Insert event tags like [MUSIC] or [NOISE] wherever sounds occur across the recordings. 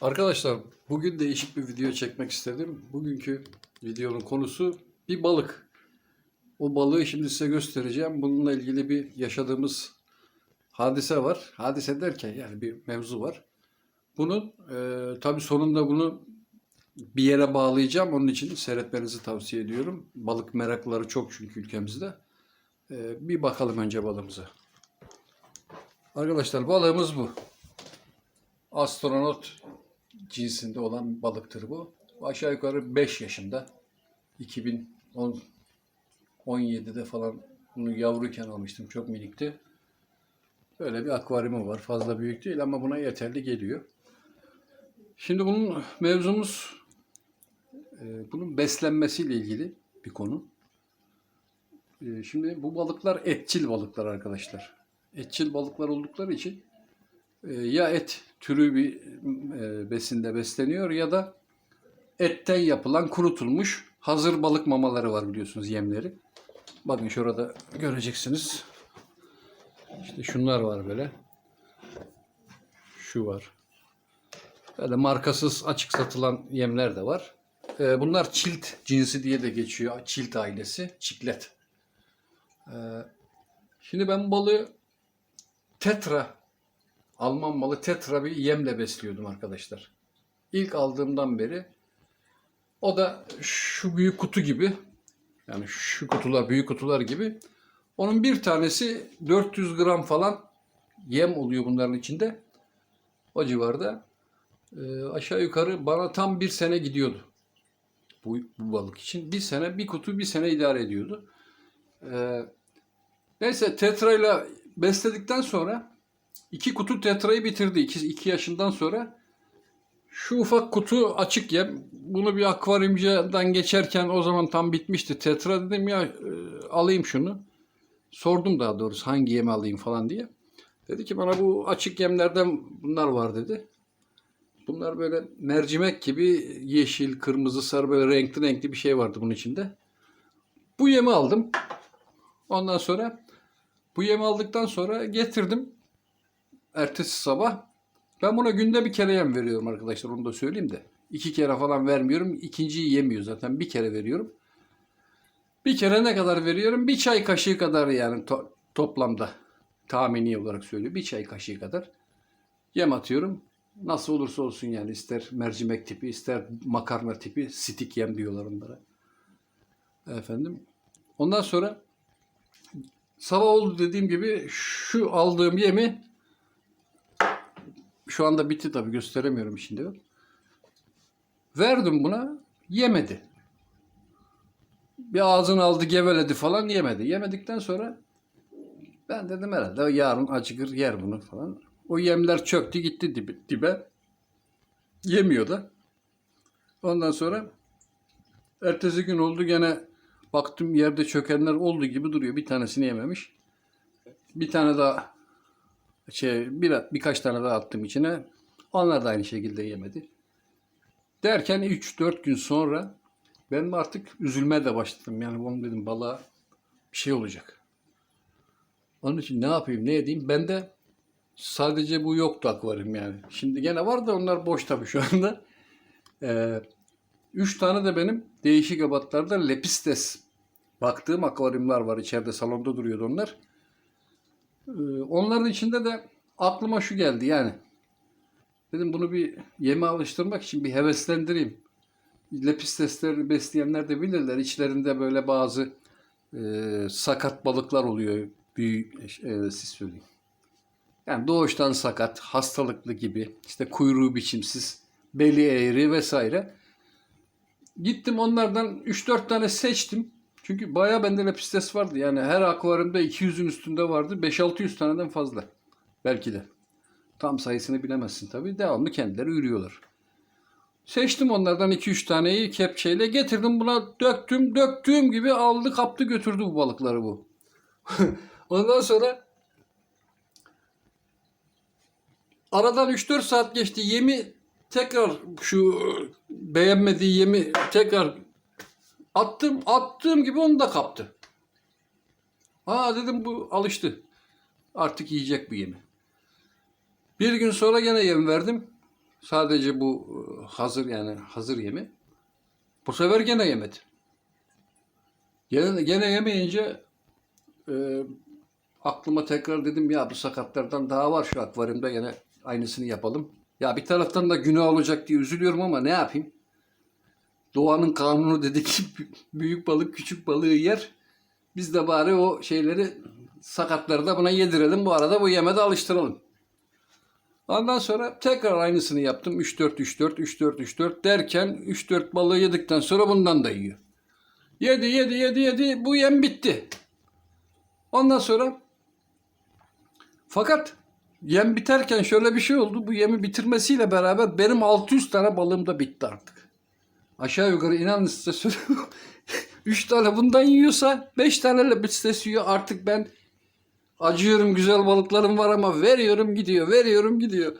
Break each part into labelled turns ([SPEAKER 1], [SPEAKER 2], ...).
[SPEAKER 1] Arkadaşlar bugün değişik bir video çekmek istedim. Bugünkü videonun konusu bir balık. O balığı şimdi size göstereceğim. Bununla ilgili bir yaşadığımız hadise var. Hadise derken yani bir mevzu var. Bunun e, tabii sonunda bunu bir yere bağlayacağım. Onun için seyretmenizi tavsiye ediyorum. Balık meraklıları çok çünkü ülkemizde. E, bir bakalım önce balığımıza. Arkadaşlar balığımız bu. Astronot cinsinde olan balıktır bu. Aşağı yukarı 5 yaşında. 2017'de falan bunu yavruyken almıştım. Çok minikti. Böyle bir akvaryumu var. Fazla büyük değil ama buna yeterli geliyor. Şimdi bunun mevzumuz e, bunun beslenmesiyle ilgili bir konu. E, Şimdi bu balıklar etçil balıklar arkadaşlar. Etçil balıklar oldukları için ya et türü bir e, besinde besleniyor ya da etten yapılan kurutulmuş hazır balık mamaları var biliyorsunuz yemleri. Bakın şurada göreceksiniz. İşte şunlar var böyle. Şu var. Böyle markasız açık satılan yemler de var. E, bunlar çilt cinsi diye de geçiyor. Çilt ailesi. Çiklet. E, şimdi ben balığı tetra Alman malı tetra bir yemle besliyordum arkadaşlar. İlk aldığımdan beri o da şu büyük kutu gibi yani şu kutular büyük kutular gibi onun bir tanesi 400 gram falan yem oluyor bunların içinde. O civarda Ee, aşağı yukarı bana tam bir sene gidiyordu bu, bu balık için. Bir sene bir kutu bir sene idare ediyordu. Ee, neyse tetra ile besledikten sonra İki kutu tetrayı bitirdi. İki, iki yaşından sonra. Şu ufak kutu açık yem. Bunu bir akvaryumcudan geçerken o zaman tam bitmişti. Tetra dedim ya e, alayım şunu. Sordum daha doğrusu hangi yemi alayım falan diye. Dedi ki bana bu açık yemlerden bunlar var dedi. Bunlar böyle mercimek gibi yeşil, kırmızı, sarı böyle renkli renkli bir şey vardı bunun içinde. Bu yemi aldım. Ondan sonra bu yemi aldıktan sonra getirdim ertesi sabah. Ben buna günde bir kere yem veriyorum arkadaşlar onu da söyleyeyim de. İki kere falan vermiyorum. İkinciyi yemiyor zaten. Bir kere veriyorum. Bir kere ne kadar veriyorum? Bir çay kaşığı kadar yani to- toplamda tahmini olarak söylüyor. Bir çay kaşığı kadar yem atıyorum. Nasıl olursa olsun yani ister mercimek tipi ister makarna tipi stick yem diyorlar onlara. Efendim. Ondan sonra sabah oldu dediğim gibi şu aldığım yemi şu anda bitti tabii gösteremiyorum şimdi. Verdim buna yemedi. Bir ağzını aldı geveledi falan yemedi. Yemedikten sonra ben dedim herhalde yarın acıkır yer bunu falan. O yemler çöktü gitti dibe. dibe. Yemiyor da. Ondan sonra ertesi gün oldu gene baktım yerde çökenler olduğu gibi duruyor. Bir tanesini yememiş. Bir tane daha şey bir, birkaç tane daha attım içine. Onlar da aynı şekilde yemedi. Derken 3-4 gün sonra ben artık üzülmeye de başladım. Yani onu dedim balığa bir şey olacak. Onun için ne yapayım ne edeyim? Ben de sadece bu yoktu akvaryum yani. Şimdi gene var da onlar boş tabii şu anda. [LAUGHS] Ee, üç tane de benim değişik ebatlarda lepistes baktığım akvaryumlar var. içeride salonda duruyordu onlar. Ee, Onların içinde de aklıma şu geldi yani. Dedim bunu bir yeme alıştırmak için bir heveslendireyim. Lepistesleri besleyenler de bilirler. İçlerinde böyle bazı e, sakat balıklar oluyor. Büyük, e, siz söyleyin. Yani doğuştan sakat, hastalıklı gibi, işte kuyruğu biçimsiz, beli eğri vesaire. Gittim onlardan 3-4 tane seçtim. Çünkü bayağı bende lepistes vardı. Yani her akvaryumda 200'ün üstünde vardı. 5-600 taneden fazla. Belki de. Tam sayısını bilemezsin tabii. Devamlı kendileri ürüyorlar. Seçtim onlardan 2-3 taneyi kepçeyle getirdim buna döktüm. Döktüğüm gibi aldı kaptı götürdü bu balıkları bu. [LAUGHS] Ondan sonra aradan 3-4 saat geçti. Yemi tekrar şu beğenmediği yemi tekrar Attım, attığım gibi onu da kaptı. Aa dedim bu alıştı. Artık yiyecek bu yemi. Bir gün sonra gene yem verdim. Sadece bu e, hazır yani hazır yemi. Bu sefer gene yemedi. Gene, gene yemeyince e, aklıma tekrar dedim ya bu sakatlardan daha var şu akvaryumda gene aynısını yapalım. Ya bir taraftan da günah olacak diye üzülüyorum ama ne yapayım? Doğanın kanunu dedi ki büyük balık küçük balığı yer. Biz de bari o şeyleri sakatları da buna yedirelim. Bu arada bu yeme de alıştıralım. Ondan sonra tekrar aynısını yaptım. 3-4, 3-4, 3-4, 3-4 derken 3-4 balığı yedikten sonra bundan da yiyor. Yedi, yedi, yedi, yedi. Bu yem bitti. Ondan sonra fakat yem biterken şöyle bir şey oldu. Bu yemi bitirmesiyle beraber benim 600 tane balığım da bitti artık. Aşağı yukarı inanın size söylüyorum. [LAUGHS] 3 tane bundan yiyorsa 5 tane lepistes yiyor. Artık ben acıyorum güzel balıklarım var ama veriyorum gidiyor, veriyorum gidiyor.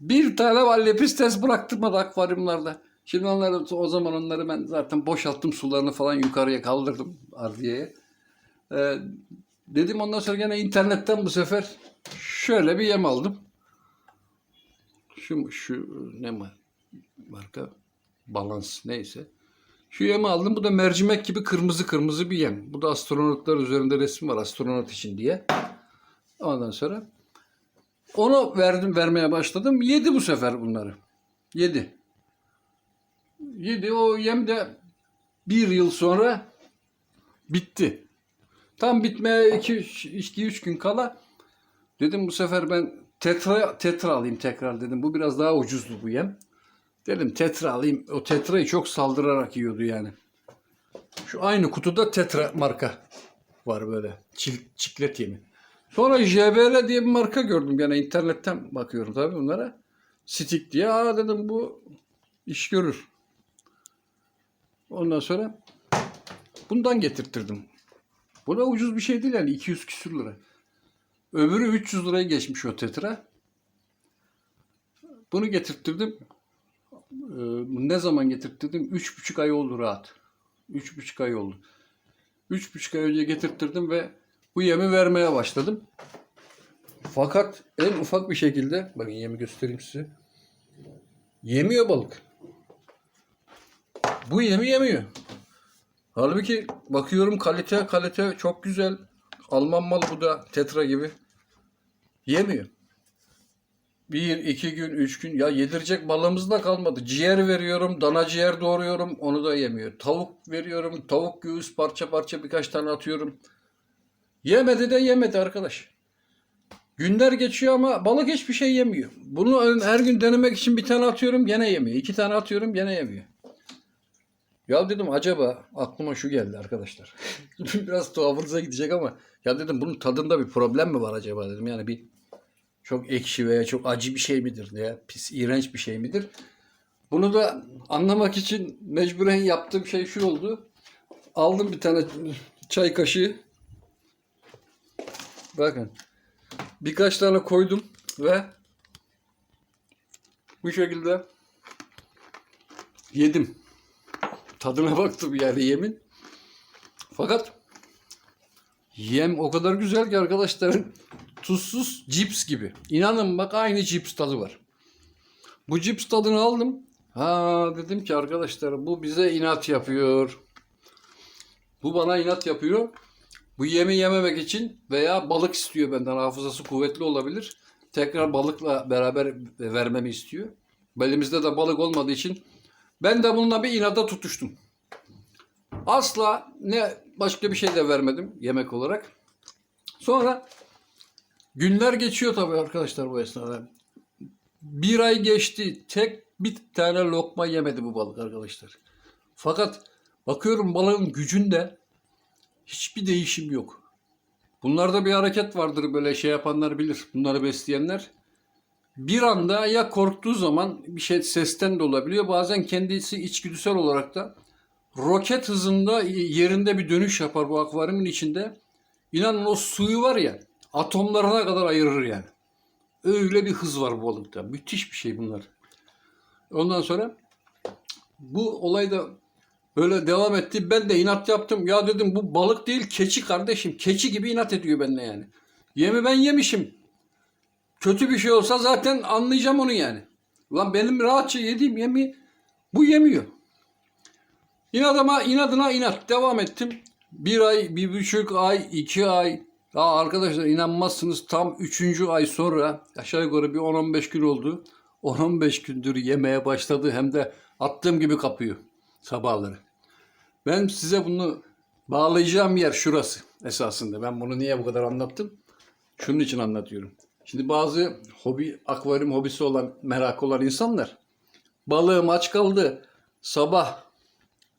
[SPEAKER 1] Bir tane var lepistes bıraktırmadı akvaryumlarda. Şimdi onları o zaman onları ben zaten boşalttım sularını falan yukarıya kaldırdım ardiyeye. Ee, dedim ondan sonra gene internetten bu sefer şöyle bir yem aldım. Şu şu ne mar- marka balans neyse. Şu yemi aldım. Bu da mercimek gibi kırmızı kırmızı bir yem. Bu da astronotlar üzerinde resmi var astronot için diye. Ondan sonra onu verdim vermeye başladım. Yedi bu sefer bunları. Yedi. Yedi. O yem de bir yıl sonra bitti. Tam bitmeye 2-3 gün kala dedim bu sefer ben tetra tetra alayım tekrar dedim. Bu biraz daha ucuzdu bu yem. Dedim tetra alayım. O tetrayı çok saldırarak yiyordu yani. Şu aynı kutuda tetra marka var böyle. Çil, çiklet yemi. Sonra JBL diye bir marka gördüm. Yani internetten bakıyorum tabii bunlara. Stick diye. Aa dedim bu iş görür. Ondan sonra bundan getirttirdim. Bu da ucuz bir şey değil yani 200 küsür lira. Öbürü 300 liraya geçmiş o tetra. Bunu getirttirdim. Ee, ne zaman getirttirdim? Üç buçuk ay oldu rahat. Üç buçuk ay oldu. Üç buçuk ay önce getirttirdim ve bu yemi vermeye başladım. Fakat en ufak bir şekilde, bakın yemi göstereyim size. Yemiyor balık. Bu yemi yemiyor. Halbuki bakıyorum kalite kalite çok güzel. Alman malı bu da tetra gibi. Yemiyor. Bir, iki gün, üç gün. Ya yedirecek balığımız da kalmadı. Ciğer veriyorum, dana ciğer doğruyorum. Onu da yemiyor. Tavuk veriyorum. Tavuk göğüs parça parça birkaç tane atıyorum. Yemedi de yemedi arkadaş. Günler geçiyor ama balık hiçbir şey yemiyor. Bunu her gün denemek için bir tane atıyorum gene yemiyor. İki tane atıyorum gene yemiyor. Ya dedim acaba aklıma şu geldi arkadaşlar. [LAUGHS] Biraz tuhafınıza gidecek ama ya dedim bunun tadında bir problem mi var acaba dedim. Yani bir çok ekşi veya çok acı bir şey midir veya pis, iğrenç bir şey midir? Bunu da anlamak için mecburen yaptığım şey şu oldu. Aldım bir tane çay kaşığı. Bakın. Birkaç tane koydum ve bu şekilde yedim. Tadına baktım yani yemin. Fakat yem o kadar güzel ki arkadaşlar tuzsuz cips gibi. İnanın bak aynı cips tadı var. Bu cips tadını aldım. Ha dedim ki arkadaşlar bu bize inat yapıyor. Bu bana inat yapıyor. Bu yemi yememek için veya balık istiyor benden. Hafızası kuvvetli olabilir. Tekrar balıkla beraber vermemi istiyor. Elimizde de balık olmadığı için ben de bununla bir inada tutuştum. Asla ne başka bir şey de vermedim yemek olarak. Sonra günler geçiyor tabii arkadaşlar bu esnada. Bir ay geçti. Tek bir tane lokma yemedi bu balık arkadaşlar. Fakat bakıyorum balığın gücünde hiçbir değişim yok. Bunlarda bir hareket vardır böyle şey yapanlar bilir. Bunları besleyenler. Bir anda ya korktuğu zaman bir şey sesten de olabiliyor. Bazen kendisi içgüdüsel olarak da roket hızında yerinde bir dönüş yapar bu akvaryumun içinde. İnanın o suyu var ya atomlarına kadar ayırır yani. Öyle bir hız var bu balıkta. Müthiş bir şey bunlar. Ondan sonra bu olay da böyle devam etti. Ben de inat yaptım. Ya dedim bu balık değil keçi kardeşim. Keçi gibi inat ediyor benimle yani. Yemi ben yemişim. Kötü bir şey olsa zaten anlayacağım onu yani. Lan benim rahatça yediğim yemi bu yemiyor. İnadıma, inadına inat. Devam ettim. Bir ay, bir buçuk ay, iki ay. Ya arkadaşlar inanmazsınız tam üçüncü ay sonra aşağı yukarı bir 10-15 gün oldu. 10-15 gündür yemeye başladı hem de attığım gibi kapıyor sabahları. Ben size bunu bağlayacağım yer şurası esasında. Ben bunu niye bu kadar anlattım? Şunun için anlatıyorum. Şimdi bazı hobi, akvaryum hobisi olan, merakı olan insanlar balığım aç kaldı. Sabah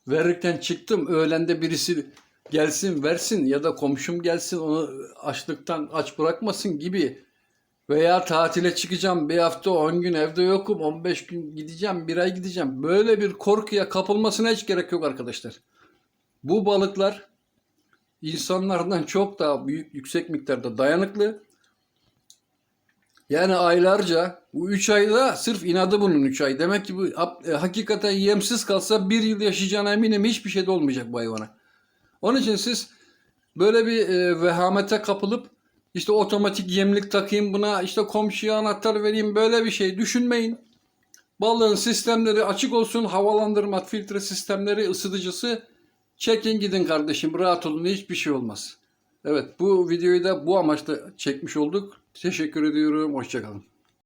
[SPEAKER 1] verirken çıktım. Öğlende birisi gelsin versin ya da komşum gelsin onu açlıktan aç bırakmasın gibi veya tatile çıkacağım bir hafta 10 gün evde yokum 15 gün gideceğim bir ay gideceğim. Böyle bir korkuya kapılmasına hiç gerek yok arkadaşlar. Bu balıklar insanlardan çok daha büyük yüksek miktarda dayanıklı. Yani aylarca bu 3 ayda sırf inadı bunun 3 ay. Demek ki bu e, hakikaten yemsiz kalsa bir yıl yaşayacağına eminim hiçbir şey de olmayacak bu hayvana. Onun için siz böyle bir e, vehamete kapılıp işte otomatik yemlik takayım buna işte komşuya anahtar vereyim böyle bir şey düşünmeyin. Balığın sistemleri açık olsun havalandırma filtre sistemleri ısıtıcısı çekin gidin kardeşim rahat olun hiçbir şey olmaz. Evet bu videoyu da bu amaçla çekmiş olduk. Teşekkür ediyorum. Hoşçakalın.